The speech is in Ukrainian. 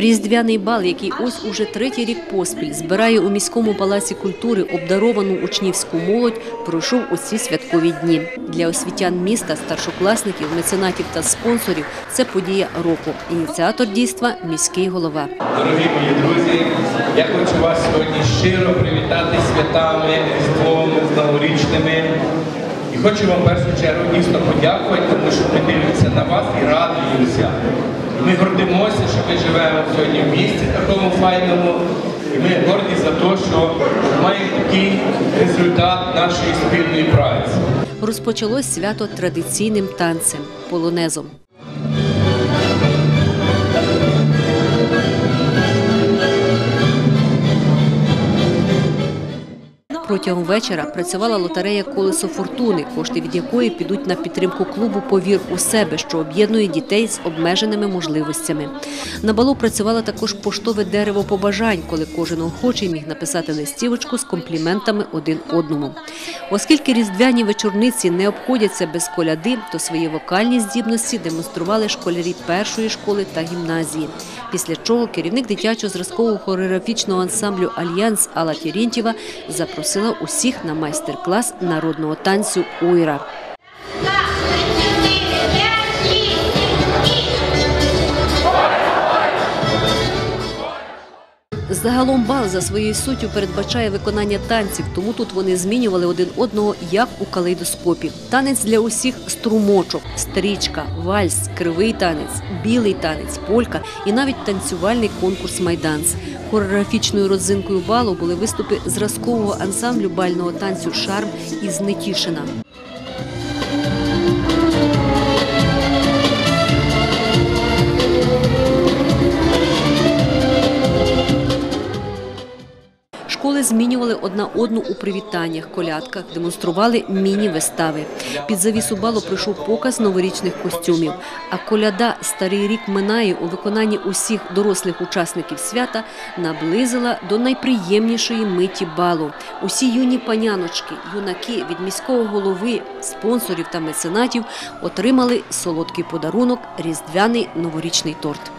Різдвяний бал, який ось уже третій рік поспіль збирає у міському палаці культури обдаровану учнівську молодь, пройшов у ці святкові дні. Для освітян міста, старшокласників, меценатів та спонсорів це подія року. Ініціатор дійства міський голова. Дорогі мої друзі, я хочу вас сьогодні щиро привітати святами, Різдвом, новорічними. І хочу вам першу чергу дійсно подякувати, тому що ми дивимося на вас і радуємося. Ми гордимося, що ми живемо сьогодні в місті такому файному. І ми горді за те, що маємо такий результат нашої спільної праці. Розпочалось свято традиційним танцем полонезом. Протягом вечора працювала лотерея Колесо фортуни, кошти від якої підуть на підтримку клубу Повір у себе, що об'єднує дітей з обмеженими можливостями. На балу працювало також поштове дерево побажань, коли кожен охочий міг написати листівочку з компліментами один одному. Оскільки різдвяні вечорниці не обходяться без коляди, то свої вокальні здібності демонстрували школярі першої школи та гімназії. Після чого керівник дитячого зразкового хореографічного ансамблю Альянс Алла Терентьєва запросила усіх на майстер-клас народного танцю Ойра. Загалом бал за своєю суттю передбачає виконання танців, тому тут вони змінювали один одного як у калейдоскопі. Танець для усіх струмочок, стрічка, вальс, кривий танець, білий танець, полька і навіть танцювальний конкурс майданс. Хореографічною родзинкою балу були виступи зразкового ансамблю бального танцю Шарм із Нетішина. Школи змінювали одна одну у привітаннях, колядках, демонстрували міні-вистави. Під завісу балу прийшов показ новорічних костюмів. А коляда Старий рік минає у виконанні усіх дорослих учасників свята наблизила до найприємнішої миті балу. Усі юні паняночки, юнаки від міського голови, спонсорів та меценатів отримали солодкий подарунок різдвяний новорічний торт.